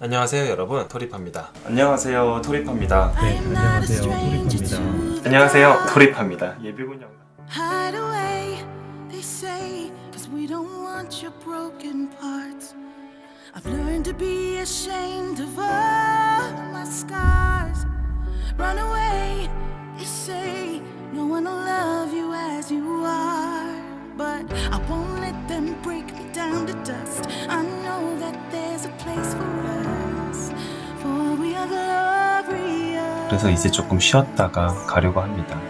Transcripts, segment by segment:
안녕하세요 여러분 토리파입니다 안녕하세요 토리파입니다 네, 안녕하세요. 토리파입니다. 안녕하세요 토리파입니다 예비군 영상 Hide away, they say, cause we don't want your broken parts. I've learned to be ashamed of all my scars. Run away, 그래서 이제 조금 쉬었다가 가려고 합니다.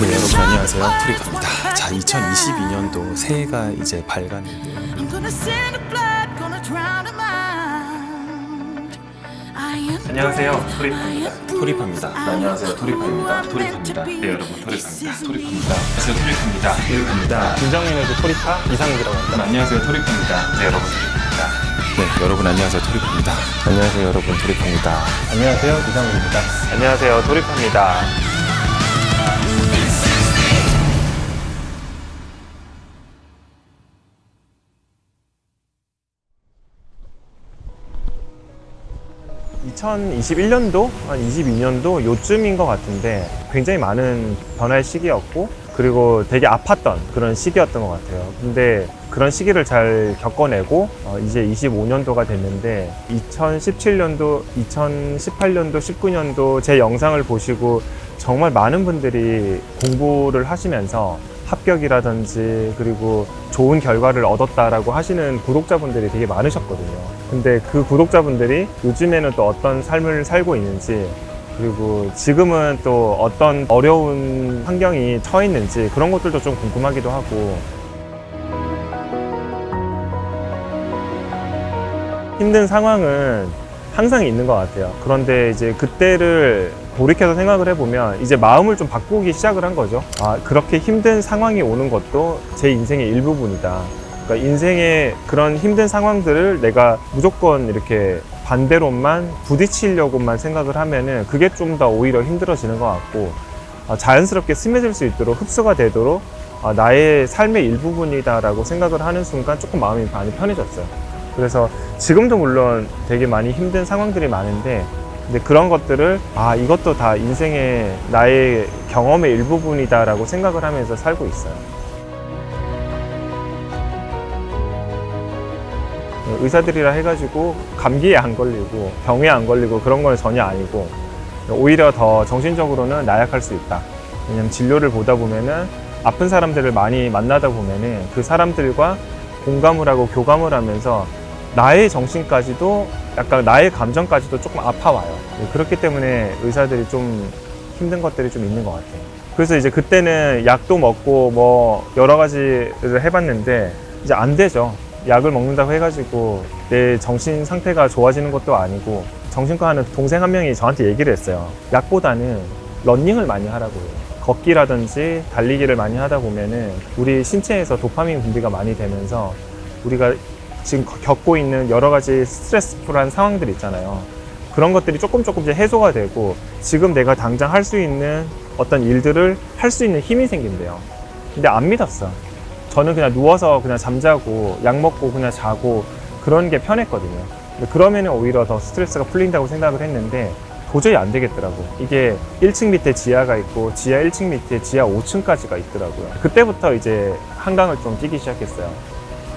네 여러분 안녕하세요. 토리파입니다. 자 2022년도 새해가 이제 밝았는데요 안녕하세요. 토리파입니다. 토리파입니다. bruised. 안녕하세요. 토리파입니다. 토리파입니다. 네 여러분 토리파입니다. 토리파입니다. 안녕하세요. 토리파입니다. 토리파입니다. 김정민에도 토리파 이상욱이라고 합니다. 안녕하세요. 토리파입니다. 네 여러분 토리파입니다 네 여러분 안녕하세요. 토리파입니다. 안녕하세요 여러분. 토리파입니다. 안녕하세요 이상욱입니다. 안녕하세요 토리파입니다. 2021년도 한 22년도 요쯤인 것 같은데 굉장히 많은 변화의 시기였고 그리고 되게 아팠던 그런 시기였던 것 같아요. 근데 그런 시기를 잘 겪어내고 어, 이제 25년도가 됐는데 2017년도, 2018년도, 19년도 제 영상을 보시고 정말 많은 분들이 공부를 하시면서 합격이라든지 그리고 좋은 결과를 얻었다라고 하시는 구독자분들이 되게 많으셨거든요. 근데 그 구독자분들이 요즘에는 또 어떤 삶을 살고 있는지 그리고 지금은 또 어떤 어려운 환경이 처해 있는지 그런 것들도 좀 궁금하기도 하고 힘든 상황은 항상 있는 것 같아요. 그런데 이제 그때를 돌이켜서 생각을 해보면 이제 마음을 좀 바꾸기 시작을 한 거죠. 아, 그렇게 힘든 상황이 오는 것도 제 인생의 일부분이다. 그러니까 인생의 그런 힘든 상황들을 내가 무조건 이렇게 반대로만 부딪히려고만 생각을 하면은 그게 좀 더 오히려 힘들어지는 것 같고 아, 자연스럽게 스며들 수 있도록 흡수가 되도록 아, 나의 삶의 일부분이다라고 생각을 하는 순간 조금 마음이 많이 편해졌어요. 그래서 지금도 물론 되게 많이 힘든 상황들이 많은데 근데 그런 것들을 아 이것도 다 인생의 나의 경험의 일부분이다라고 생각을 하면서 살고 있어요. 의사들이라 해가지고 감기에 안 걸리고 병에 안 걸리고 그런 건 전혀 아니고 오히려 더 정신적으로는 나약할 수 있다. 왜냐면 진료를 보다 보면은 아픈 사람들을 많이 만나다 보면은 그 사람들과 공감을 하고 교감을 하면서 나의 정신까지도 약간 나의 감정까지도 조금 아파와요. 네, 그렇기 때문에 의사들이 좀 힘든 것들이 좀 있는 것 같아요. 그래서 이제 그때는 약도 먹고 뭐 여러 가지를 해봤는데 이제 안 되죠. 약을 먹는다고 해가지고 내 정신 상태가 좋아지는 것도 아니고 정신과 하는 동생 한 명이 저한테 얘기를 했어요. 약보다는 런닝을 많이 하라고요. 걷기라든지 달리기를 많이 하다 보면은 우리 신체에서 도파민 분비가 많이 되면서 우리가 지금 겪고 있는 여러 가지 스트레스풀한 상황들 있잖아요. 그런 것들이 조금 조금 이제 해소가 되고 지금 내가 당장 할 수 있는 어떤 일들을 할 수 있는 힘이 생긴대요. 근데 안 믿었어. 저는 그냥 누워서 그냥 잠자고 약 먹고 그냥 자고 그런 게 편했거든요. 그러면 오히려 더 스트레스가 풀린다고 생각을 했는데 도저히 안 되겠더라고. 이게 1층 밑에 지하가 있고 지하 1층 밑에 지하 5층까지가 있더라고요. 그때부터 이제 한강을 좀 뛰기 시작했어요.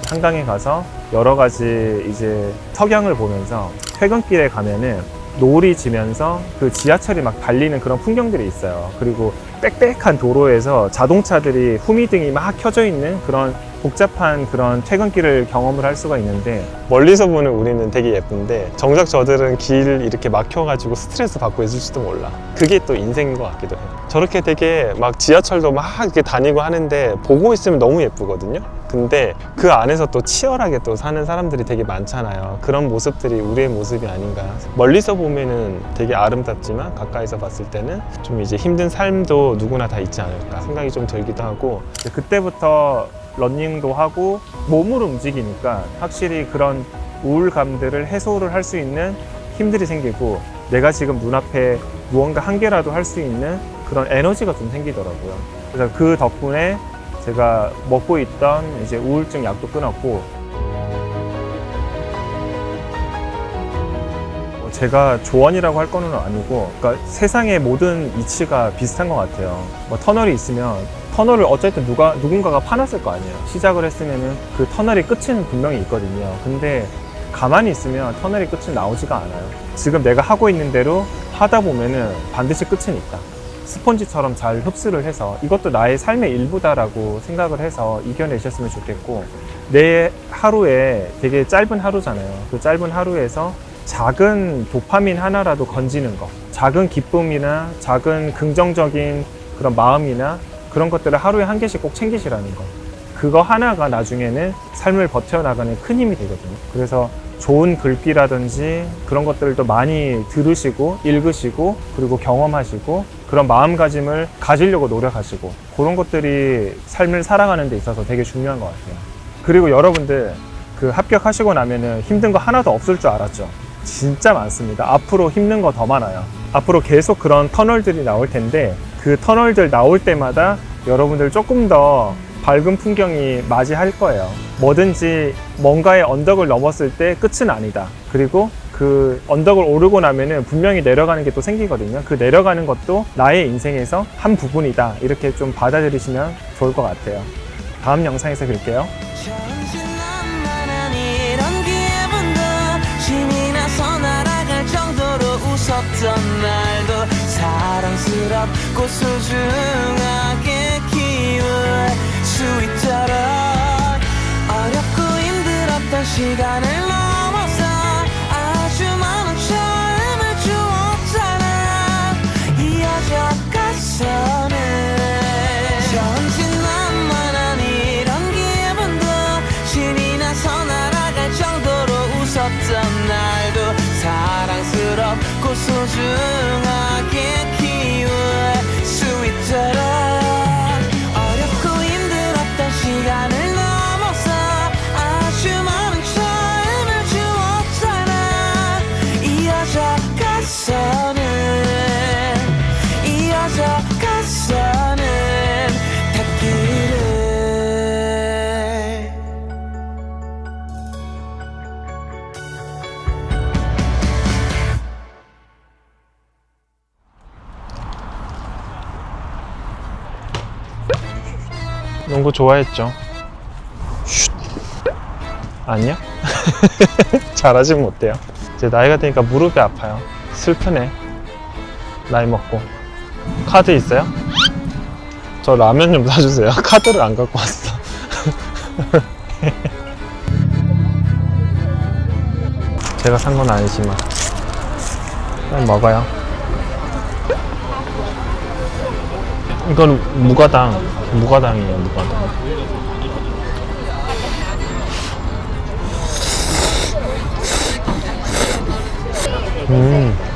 한강에 가서 여러 가지 이제 석양을 보면서 퇴근길에 가면은 노을이 지면서 그 지하철이 막 달리는 그런 풍경들이 있어요. 그리고 빽빽한 도로에서 자동차들이 후미등이 막 켜져 있는 그런 복잡한 그런 퇴근길을 경험을 할 수가 있는데 멀리서 보는 우리는 되게 예쁜데 정작 저들은 길 이렇게 막혀가지고 스트레스 받고 있을지도 몰라. 그게 또 인생인 것 같기도 해요. 저렇게 되게 막 지하철도 막 이렇게 다니고 하는데 보고 있으면 너무 예쁘거든요. 근데 그 안에서 또 치열하게 또 사는 사람들이 되게 많잖아요. 그런 모습들이 우리의 모습이 아닌가. 멀리서 보면은 되게 아름답지만 가까이서 봤을 때는 좀 이제 힘든 삶도 누구나 다 있지 않을까 생각이 좀 들기도 하고 그때부터 러닝도 하고 몸으로 움직이니까 확실히 그런 우울감들을 해소를 할 수 있는 힘들이 생기고 내가 지금 눈앞에 무언가 한 개라도 할 수 있는 그런 에너지가 좀 생기더라고요. 그래서 그 덕분에 제가 먹고 있던 이제 우울증 약도 끊었고 제가 조언이라고 할 거는 아니고 그러니까 세상의 모든 이치가 비슷한 것 같아요. 뭐 터널이 있으면 터널을 어쨌든 누가 누군가가 파놨을 거 아니에요. 시작을 했으면은 그 터널의 끝은 분명히 있거든요. 근데 가만히 있으면 터널의 끝은 나오지가 않아요. 지금 내가 하고 있는 대로 하다 보면은 반드시 끝은 있다. 스펀지처럼 잘 흡수를 해서 이것도 나의 삶의 일부다라고 생각을 해서 이겨내셨으면 좋겠고 내 하루에 되게 짧은 하루잖아요. 그 짧은 하루에서 작은 도파민 하나라도 건지는 것, 작은 기쁨이나 작은 긍정적인 그런 마음이나 그런 것들을 하루에 한 개씩 꼭 챙기시라는 거. 그거 하나가 나중에는 삶을 버텨나가는 큰 힘이 되거든요. 그래서 좋은 글귀라든지 그런 것들도 많이 들으시고 읽으시고 그리고 경험하시고 그런 마음가짐을 가지려고 노력하시고 그런 것들이 삶을 살아가는 데 있어서 되게 중요한 것 같아요. 그리고 여러분들 그 합격하시고 나면은 힘든 거 하나도 없을 줄 알았죠. 진짜 많습니다. 앞으로 힘든 거 더 많아요. 앞으로 계속 그런 터널들이 나올 텐데 그 터널들 나올 때마다 여러분들 조금 더 밝은 풍경이 맞이할 거예요. 뭐든지 뭔가의 언덕을 넘었을 때 끝은 아니다. 그리고 그 언덕을 오르고 나면은 분명히 내려가는 게 또 생기거든요. 그 내려가는 것도 나의 인생에서 한 부분이다. 이렇게 좀 받아들이시면 좋을 것 같아요. 다음 영상에서 뵐게요. 웃었던 날도 어렵고 힘들었던 시간을 사랑 농구 좋아했죠. 쉿. 아니요? 잘하진 못해요. 이제 나이가 드니까 무릎이 아파요. 슬프네. 나이 먹고. 카드 있어요? 저 라면 좀 사주세요. 카드를 안 갖고 왔어. 제가 산 건 아니지만. 그냥 먹어요. 이건 무가당. 무가당이에요, 무가당. 음.